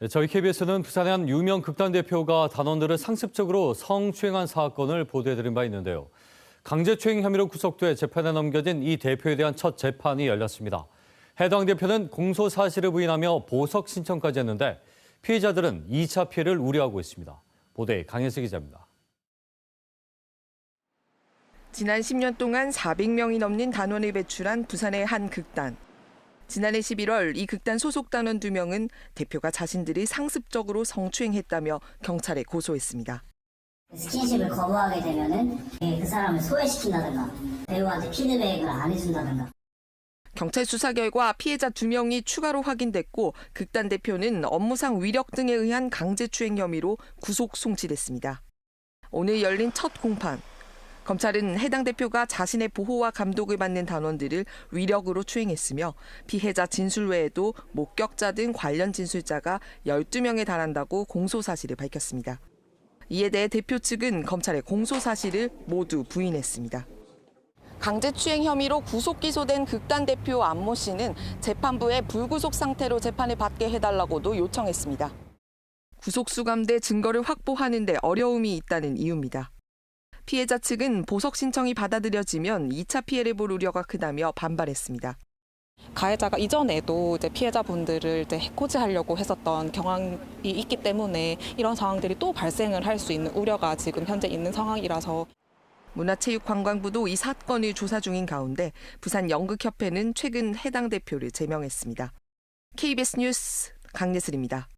네, 저희 KBS는 부산의 한 유명 극단 대표가 단원들을 상습적으로 성추행한 사건을 보도해드린 바 있는데요. 강제추행 혐의로 구속돼 재판에 넘겨진 이 대표에 대한 첫 재판이 열렸습니다. 해당 대표는 공소 사실을 부인하며 보석 신청까지 했는데 피해자들은 2차 피해를 우려하고 있습니다. 보도에 강혜수 기자입니다. 지난 10년 동안 400명이 넘는 단원을 배출한 부산의 한 극단. 지난해 11월 이 극단 소속 단원 2명은 대표가 자신들이 상습적으로 성추행했다며 경찰에 고소했습니다. 스킨십을 거부하게 되면은 그 사람을 소외시킨다든가 배우한테 피드백을 안 해준다든가 경찰 수사 결과 피해자 2명이 추가로 확인됐고 극단 대표는 업무상 위력 등에 의한 강제추행 혐의로 구속 송치됐습니다. 오늘 열린 첫 공판. 검찰은 해당 대표가 자신의 보호와 감독을 받는 단원들을 위력으로 추행했으며 피해자 진술 외에도 목격자 등 관련 진술자가 12명에 달한다고 공소 사실을 밝혔습니다. 이에 대해 대표 측은 검찰의 공소 사실을 모두 부인했습니다. 강제추행 혐의로 구속 기소된 극단 대표 안모 씨는 재판부에 불구속 상태로 재판을 받게 해달라고도 요청했습니다. 구속 수감돼 증거를 확보하는 데 어려움이 있다는 이유입니다. 피해자 측은 보석 신청이 받아들여지면 2차 피해를 볼 우려가 크다며 반발했습니다. 가해자가 이전에도 이제 피해자분들을 이제 해코지하려고 했었던 경황이 있기 때문에 이런 상황들이 또 발생을 할 수 있는 우려가 지금 현재 있는 상황이라서 문화체육관광부도 이 사건을 조사 중인 가운데 부산 연극협회는 최근 해당 대표를 제명했습니다. KBS 뉴스 강예슬입니다.